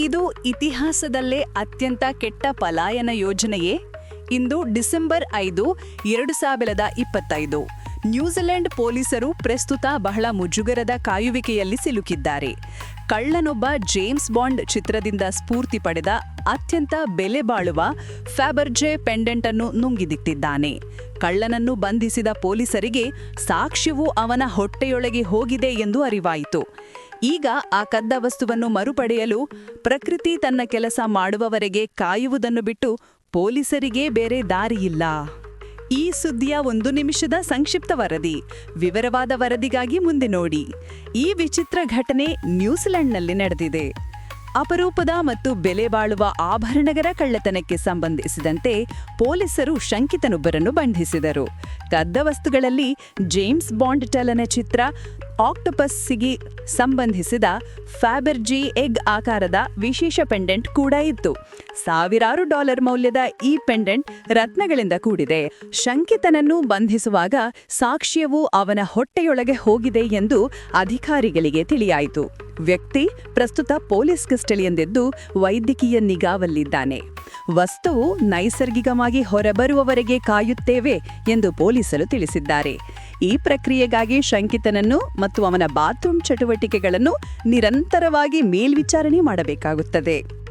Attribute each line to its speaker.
Speaker 1: ಇದು ಇತಿಹಾಸದಲ್ಲೇ ಅತ್ಯಂತ ಕೆಟ್ಟ ಪಲಾಯನ ಯೋಜನೆಯೇ. ಇಂದು ಡಿಸೆಂಬರ್ ಐದು, ಎರಡು ಸಾವಿರದ ಇಪ್ಪತ್ತೈದು. ನ್ಯೂಜಿಲೆಂಡ್ ಪೊಲೀಸರು ಪ್ರಸ್ತುತ ಬಹಳ ಮುಜುಗರದ ಕಾಯುವಿಕೆಯಲ್ಲಿ ಸಿಲುಕಿದ್ದಾರೆ. ಕಳ್ಳನೊಬ್ಬ ಜೇಮ್ಸ್ ಬಾಂಡ್ ಚಿತ್ರದಿಂದ ಸ್ಫೂರ್ತಿ ಪಡೆದ ಅತ್ಯಂತ ಬೆಲೆ ಬಾಳುವ ಫ್ಯಾಬರ್ಜೆ ಪೆಂಡೆಂಟ್ ಅನ್ನು ನುಂಗಿದಿಟ್ಟಿದ್ದಾನೆ ಕಳ್ಳನನ್ನು ಬಂಧಿಸಿದ ಪೊಲೀಸರಿಗೆ ಸಾಕ್ಷ್ಯವು ಅವನ ಹೊಟ್ಟೆಯೊಳಗೆ ಹೋಗಿದೆ ಎಂದು ಅರಿವಾಯಿತು. ಈಗ ಆ ಕದ್ದ ವಸ್ತುವನ್ನು ಮರುಪಡೆಯಲು ಪ್ರಕೃತಿ ತನ್ನ ಕೆಲಸ ಮಾಡುವವರೆಗೆ ಕಾಯುವುದನ್ನು ಬಿಟ್ಟು ಪೊಲೀಸರಿಗೆ ಬೇರೆ ದಾರಿಯಿಲ್ಲ. ಈ ಸುದ್ದಿಯ ಒಂದು ನಿಮಿಷದ ಸಂಕ್ಷಿಪ್ತ ವರದಿ, ವಿವರವಾದ ವರದಿಗಾಗಿ ಮುಂದೆ ನೋಡಿ. ಈ ವಿಚಿತ್ರ ಘಟನೆ ನ್ಯೂಜಿಲೆಂಡ್ನಲ್ಲಿ ನಡೆದಿದೆ. ಅಪರೂಪದ ಮತ್ತು ಬೆಲೆ ಬಾಳುವ ಆಭರಣಗಳ ಕಳ್ಳತನಕ್ಕೆ ಸಂಬಂಧಿಸಿದಂತೆ ಪೊಲೀಸರು ಶಂಕಿತನೊಬ್ಬರನ್ನು ಬಂಧಿಸಿದರು. ಕದ್ದ ವಸ್ತುಗಳಲ್ಲಿ ಜೇಮ್ಸ್ ಬಾಂಡ್ ಚಲನಚಿತ್ರ ಆಕ್ಟೋಪಸ್ಸಿಗೆ ಸಂಬಂಧಿಸಿದ ಫ್ಯಾಬರ್ಜಿ ಎಗ್ ಆಕಾರದ ವಿಶೇಷ ಪೆಂಡೆಂಟ್ ಕೂಡ ಇತ್ತು. ಸಾವಿರಾರು ಡಾಲರ್ ಮೌಲ್ಯದ ಈ ಪೆಂಡೆಂಟ್ ರತ್ನಗಳಿಂದ ಕೂಡಿದೆ. ಶಂಕಿತನನ್ನು ಬಂಧಿಸುವಾಗ ಸಾಕ್ಷ್ಯವು ಅವನ ಹೊಟ್ಟೆಯೊಳಗೆ ಹೋಗಿದೆ ಎಂದು ಅಧಿಕಾರಿಗಳಿಗೆ ತಿಳಿಯಾಯಿತು. ವ್ಯಕ್ತಿ ಪ್ರಸ್ತುತ ಪೊಲೀಸ್ ಕಸ್ಟಡಿಯಂದೆದ್ದು ವೈದ್ಯಕೀಯ ನಿಗಾವಲ್ಲಿದ್ದಾನೆ. ವಸ್ತುವು ನೈಸರ್ಗಿಕವಾಗಿ ಹೊರಬರುವವರೆಗೆ ಕಾಯುತ್ತೇವೆ ಎಂದು ಪೊಲೀಸರು ತಿಳಿಸಿದ್ದಾರೆ. ಈ ಪ್ರಕ್ರಿಯೆಗಾಗಿ ಶಂಕಿತನನ್ನು ಮತ್ತು ಅವನ ಬಾತ್ರೂಮ್ ಚಟುವಟಿಕೆಗಳನ್ನು ನಿರಂತರವಾಗಿ ಮೇಲ್ವಿಚಾರಣೆ ಮಾಡಬೇಕಾಗುತ್ತದೆ.